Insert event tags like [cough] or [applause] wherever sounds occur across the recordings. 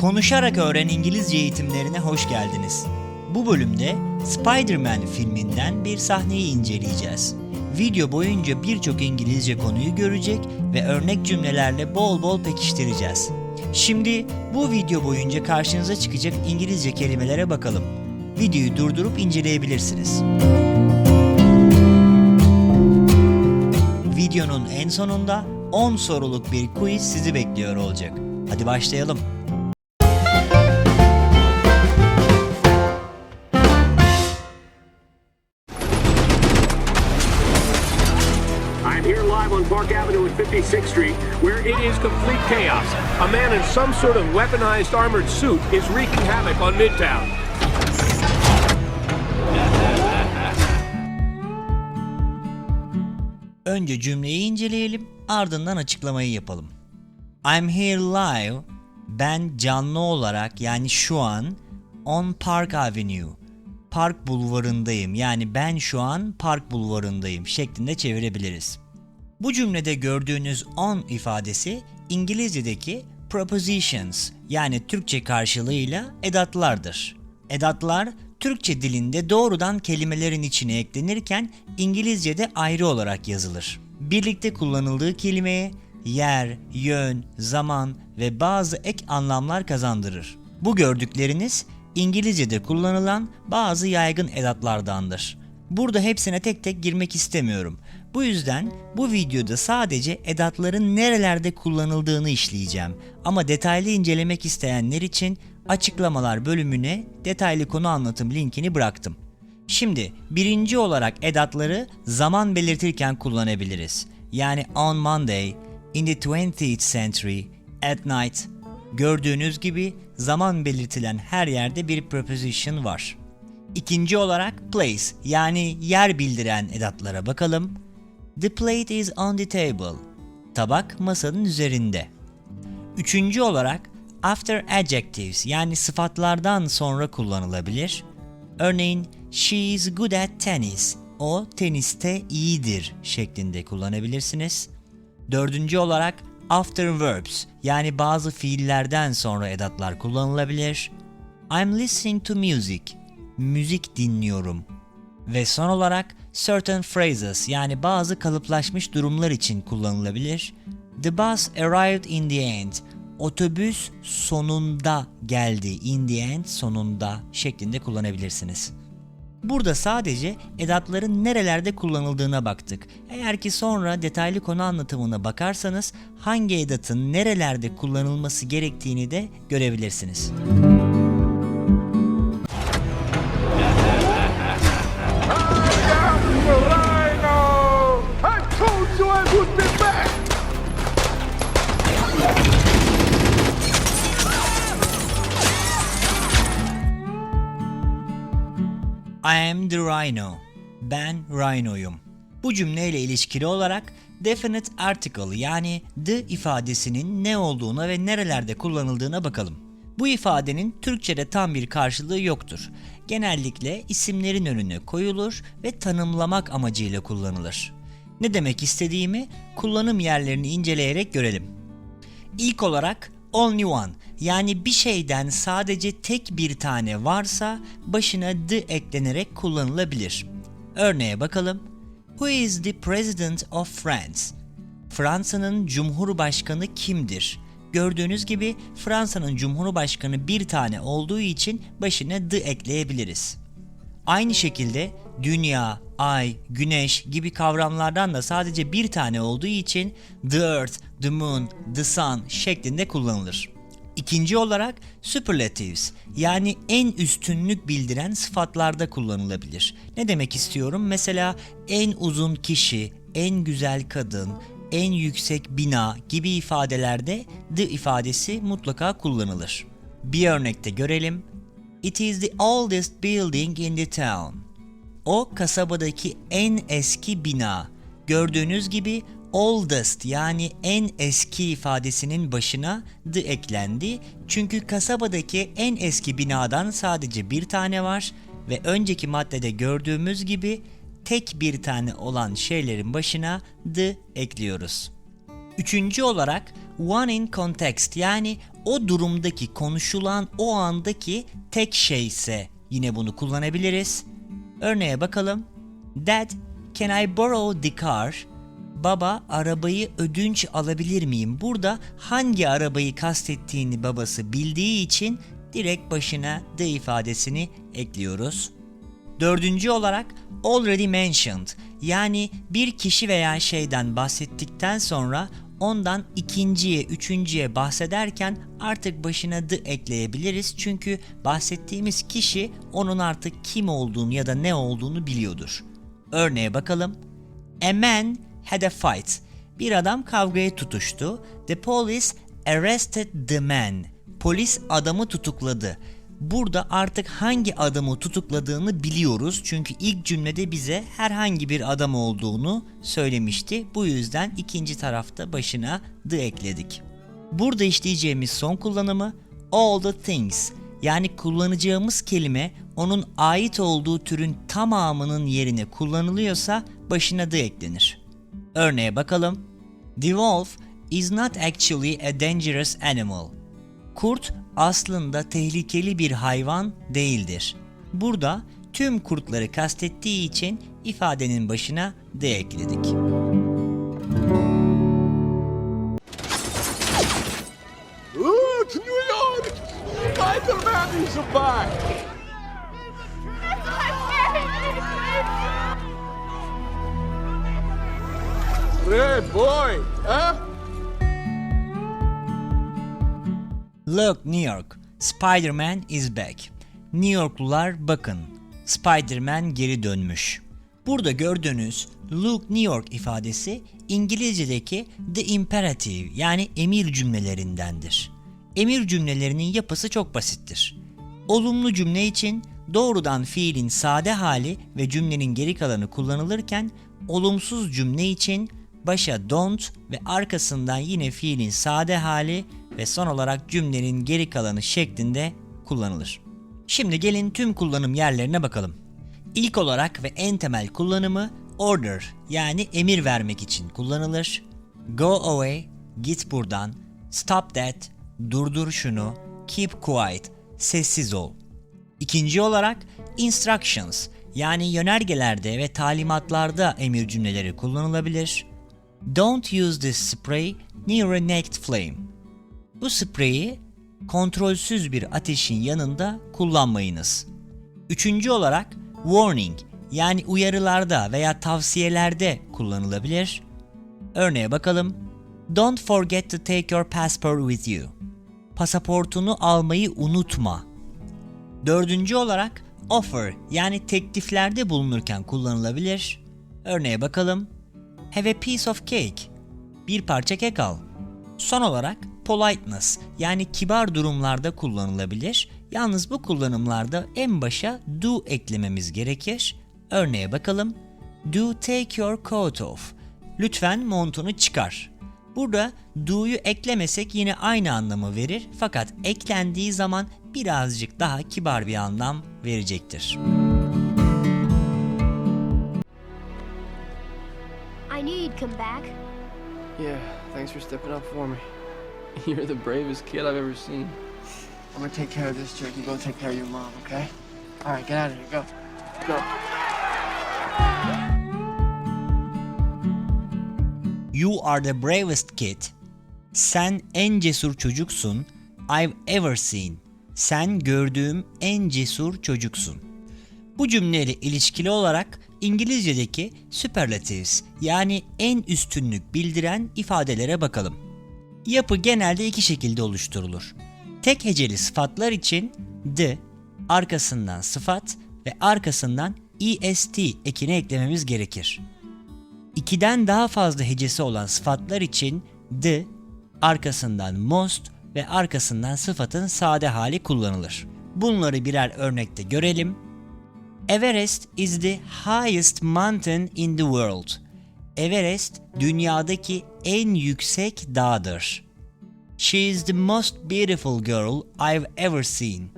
Konuşarak Öğren İngilizce eğitimlerine hoş geldiniz. Bu bölümde Spider-Man filminden bir sahneyi inceleyeceğiz. Video boyunca birçok İngilizce konuyu görecek ve örnek cümlelerle bol bol pekiştireceğiz. Şimdi bu video boyunca karşınıza çıkacak İngilizce kelimelere bakalım. Videoyu durdurup inceleyebilirsiniz. Videonun en sonunda 10 soruluk bir quiz sizi bekliyor olacak. Hadi başlayalım. Avenue at 56th Street, where it is complete chaos. A man in some sort of weaponized armored suit is wreaking havoc on Midtown. Önce cümleyi inceleyelim, ardından açıklamayı yapalım. I'm here live. Ben canlı olarak yani şu an on Park Avenue. Park bulvarındayım. Yani ben şu an Park bulvarındayım şeklinde çevirebiliriz. Bu cümlede gördüğünüz on ifadesi İngilizce'deki prepositions yani Türkçe karşılığıyla edatlardır. Edatlar Türkçe dilinde doğrudan kelimelerin içine eklenirken İngilizce'de ayrı olarak yazılır. Birlikte kullanıldığı kelimeye yer, yön, zaman ve bazı ek anlamlar kazandırır. Bu gördükleriniz İngilizce'de kullanılan bazı yaygın edatlardandır. Burada hepsine tek tek girmek istemiyorum. Bu yüzden bu videoda sadece edatların nerelerde kullanıldığını işleyeceğim. Ama detaylı incelemek isteyenler için açıklamalar bölümüne detaylı konu anlatım linkini bıraktım. Şimdi birinci olarak edatları zaman belirtirken kullanabiliriz. Yani on Monday, in the 20th century, at night. Gördüğünüz gibi zaman belirtilen her yerde bir preposition var. İkinci olarak place yani yer bildiren edatlara bakalım. The plate is on the table. Tabak masanın üzerinde. Üçüncü olarak after adjectives yani sıfatlardan sonra kullanılabilir. Örneğin she is good at tennis. O teniste iyidir şeklinde kullanabilirsiniz. Dördüncü olarak after verbs yani bazı fiillerden sonra edatlar kullanılabilir. I'm listening to music. Müzik dinliyorum. Ve son olarak certain phrases yani bazı kalıplaşmış durumlar için kullanılabilir. The bus arrived in the end. Otobüs sonunda geldi. In the end sonunda şeklinde kullanabilirsiniz. Burada sadece edatların nerelerde kullanıldığına baktık. Eğer ki sonra detaylı konu anlatımına bakarsanız hangi edatın nerelerde kullanılması gerektiğini de görebilirsiniz. Rhino! I am the Rhino. Ben Rhino'yum. Bu cümleyle ilişkili olarak definite article yani the ifadesinin ne olduğuna ve nerelerde kullanıldığına bakalım. Bu ifadenin Türkçe'de tam bir karşılığı yoktur. Genellikle isimlerin önüne koyulur ve tanımlamak amacıyla kullanılır. Ne demek istediğimi kullanım yerlerini inceleyerek görelim. İlk olarak only one yani bir şeyden sadece tek bir tane varsa başına the eklenerek kullanılabilir. Örneğe bakalım. Who is the president of France? Fransa'nın cumhurbaşkanı kimdir? Gördüğünüz gibi Fransa'nın cumhurbaşkanı bir tane olduğu için başına the ekleyebiliriz. Aynı şekilde dünya, ay, güneş gibi kavramlardan da sadece bir tane olduğu için the earth, the moon, the sun şeklinde kullanılır. İkinci olarak superlatives yani en üstünlük bildiren sıfatlarda kullanılabilir. Ne demek istiyorum? Mesela en uzun kişi, en güzel kadın, en yüksek bina gibi ifadelerde the ifadesi mutlaka kullanılır. Bir örnekte görelim. It is the oldest building in the town. O kasabadaki en eski bina. Gördüğünüz gibi oldest yani en eski ifadesinin başına the eklendi. Çünkü kasabadaki en eski binadan sadece bir tane var ve önceki maddede gördüğümüz gibi tek bir tane olan şeylerin başına the ekliyoruz. Üçüncü olarak one in context yani o durumdaki konuşulan o andaki tek şeyse yine bunu kullanabiliriz. Örneğe bakalım. Dad, can I borrow the car? Baba arabayı ödünç alabilir miyim? Burada hangi arabayı kastettiğini babası bildiği için direkt başına the ifadesini ekliyoruz. Dördüncü olarak already mentioned yani bir kişi veya şeyden bahsettikten sonra ondan ikinciye, üçüncüye bahsederken artık başına the ekleyebiliriz. Çünkü bahsettiğimiz kişi onun artık kim olduğunu ya da ne olduğunu biliyordur. Örneğe bakalım. A man had a fight. Bir adam kavgaya tutuştu. The police arrested the man. Polis adamı tutukladı. Burada artık hangi adamı tutukladığını biliyoruz. Çünkü ilk cümlede bize herhangi bir adam olduğunu söylemişti. Bu yüzden ikinci tarafta başına the ekledik. Burada işleyeceğimiz son kullanımı all the things yani kullanacağımız kelime onun ait olduğu türün tamamının yerine kullanılıyorsa başına the eklenir. Örneğe bakalım. The wolf is not actually a dangerous animal. Kurt aslında tehlikeli bir hayvan değildir. Burada tüm kurtları kastettiği için ifadenin başına de ekledik. Look New York, Spider-Man is back. New Yorklular bakın, Spider-Man geri dönmüş. Burada gördüğünüz Look New York ifadesi İngilizce'deki the imperative yani emir cümlelerindendir. Emir cümlelerinin yapısı çok basittir. Olumlu cümle için doğrudan fiilin sade hali ve cümlenin geri kalanı kullanılırken olumsuz cümle için başa don't ve arkasından yine fiilin sade hali ve son olarak cümlenin geri kalanı şeklinde kullanılır. Şimdi gelin tüm kullanım yerlerine bakalım. İlk olarak ve en temel kullanımı order yani emir vermek için kullanılır. Go away, git buradan. Stop that, durdur şunu. Keep quiet, sessiz ol. İkinci olarak instructions yani yönergelerde ve talimatlarda emir cümleleri kullanılabilir. Don't use this spray near a naked flame. Bu spreyi kontrolsüz bir ateşin yanında kullanmayınız. Üçüncü olarak warning yani uyarılarda veya tavsiyelerde kullanılabilir. Örneğe bakalım. Don't forget to take your passport with you. Pasaportunu almayı unutma. Dördüncü olarak offer yani tekliflerde bulunurken kullanılabilir. Örneğe bakalım. Have a piece of cake. Bir parça kek al. Son olarak politeness yani kibar durumlarda kullanılabilir. Yalnız bu kullanımlarda en başa do eklememiz gerekir. Örneğe bakalım. Do take your coat off. Lütfen montunu çıkar. Burada do'yu eklemesek yine aynı anlamı verir fakat eklendiği zaman birazcık daha kibar bir anlam verecektir. I knew come back. Yeah, thanks for stepping up for me. [laughs] You're the bravest kid I've ever seen. I'm gonna take care of this jerk. You go take care of your mom, okay? All right, get out of here. Go. Go. You are the bravest kid. Sen en cesur çocuksun. I've ever seen. Sen gördüğüm en cesur çocuksun. Bu cümleyle ilişkili olarak İngilizce'deki superlatives yani en üstünlük bildiren ifadelere bakalım. Yapı genelde iki şekilde oluşturulur. Tek heceli sıfatlar için the, arkasından sıfat ve arkasından est ekini eklememiz gerekir. İkiden daha fazla hecesi olan sıfatlar için the, arkasından most ve arkasından sıfatın sade hali kullanılır. Bunları birer örnekte görelim. Everest is the highest mountain in the world. Everest dünyadaki en yüksek dağdır. She is the most beautiful girl I've ever seen.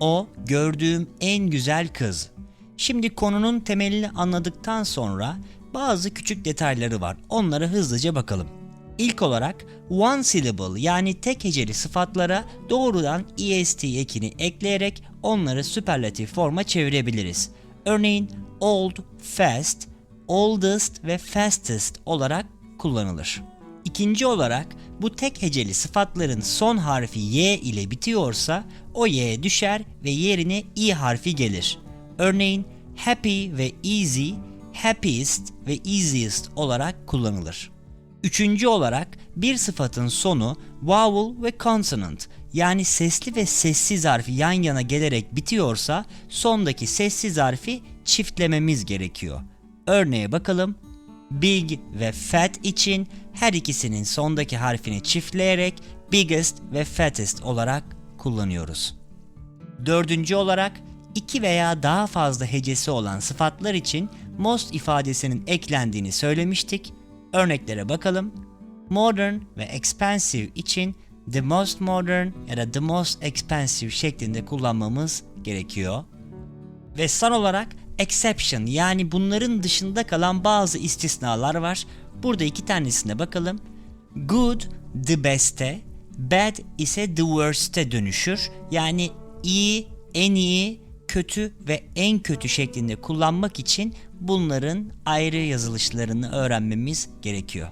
O gördüğüm en güzel kız. Şimdi konunun temelini anladıktan sonra bazı küçük detayları var. Onlara hızlıca bakalım. İlk olarak one syllable yani tek heceli sıfatlara doğrudan est ekini ekleyerek onları süperlatif forma çevirebiliriz. Örneğin old, fast, oldest ve fastest olarak kullanılır. İkinci olarak bu tek heceli sıfatların son harfi y ile bitiyorsa o y düşer ve yerine i harfi gelir. Örneğin happy ve easy, happiest ve easiest olarak kullanılır. Üçüncü olarak bir sıfatın sonu vowel ve consonant yani sesli ve sessiz harfi yan yana gelerek bitiyorsa sondaki sessiz harfi çiftlememiz gerekiyor. Örneğe bakalım. Big ve fat için her ikisinin sondaki harfini çiftleyerek biggest ve fattest olarak kullanıyoruz. Dördüncü olarak iki veya daha fazla hecesi olan sıfatlar için most ifadesinin eklendiğini söylemiştik. Örneklere bakalım. Modern ve expensive için the most modern ya da the most expensive şeklinde kullanmamız gerekiyor. Ve son olarak exception yani bunların dışında kalan bazı istisnalar var. Burada iki tanesine bakalım. Good the best'e, bad ise the worst'e dönüşür. Yani iyi, en iyi, kötü ve en kötü şeklinde kullanmak için bunların ayrı yazılışlarını öğrenmemiz gerekiyor.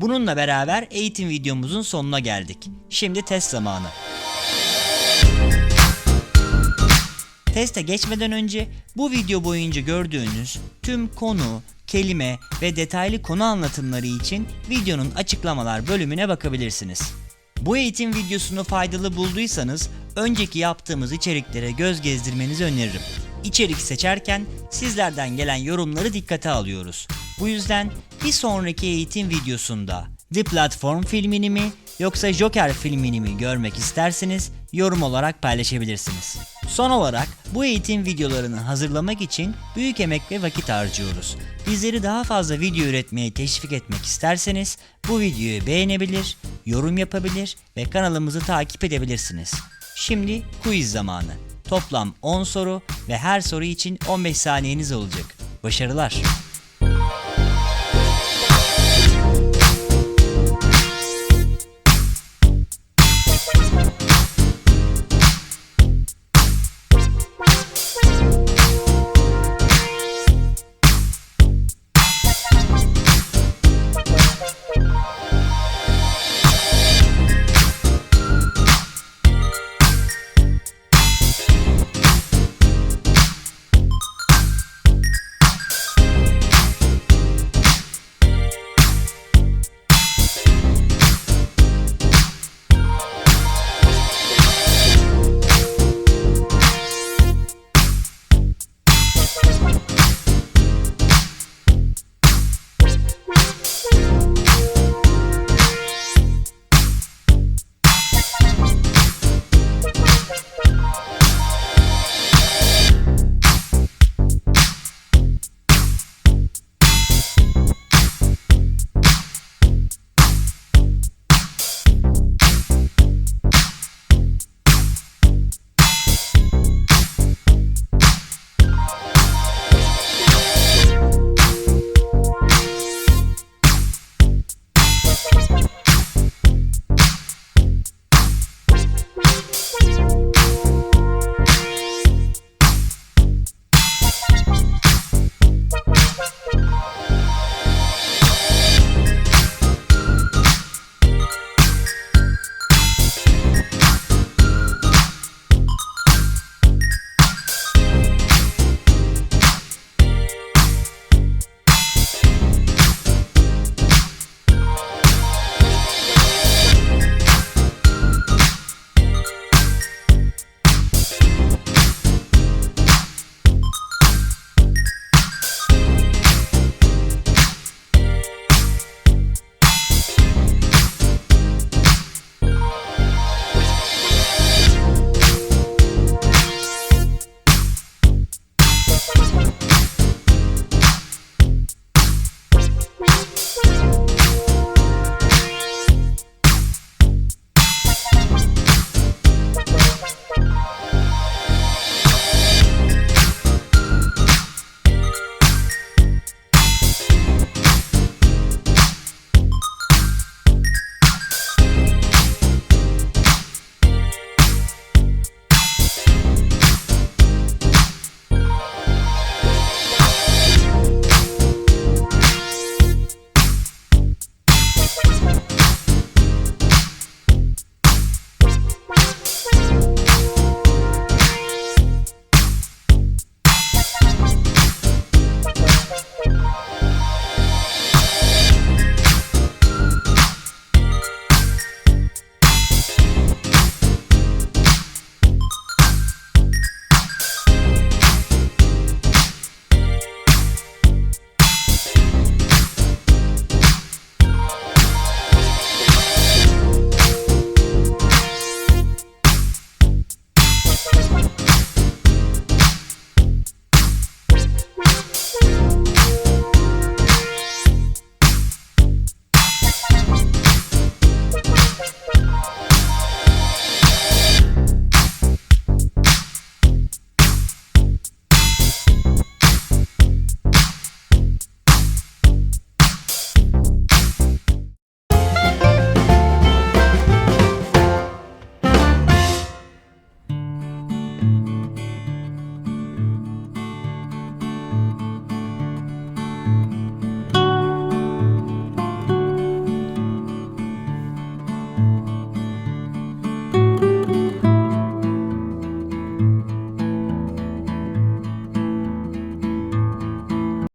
Bununla beraber eğitim videomuzun sonuna geldik. Şimdi test zamanı. Teste geçmeden önce bu video boyunca gördüğünüz tüm konu, kelime ve detaylı konu anlatımları için videonun açıklamalar bölümüne bakabilirsiniz. Bu eğitim videosunu faydalı bulduysanız önceki yaptığımız içeriklere göz gezdirmenizi öneririm. İçerik seçerken sizlerden gelen yorumları dikkate alıyoruz. Bu yüzden bir sonraki eğitim videosunda The Platform filmini mi yoksa Joker filmini mi görmek isterseniz yorum olarak paylaşabilirsiniz. Son olarak bu eğitim videolarını hazırlamak için büyük emek ve vakit harcıyoruz. Bizleri daha fazla video üretmeye teşvik etmek isterseniz bu videoyu beğenebilir, yorum yapabilir ve kanalımızı takip edebilirsiniz. Şimdi quiz zamanı. Toplam 10 soru ve her soru için 15 saniyeniz olacak. Başarılar.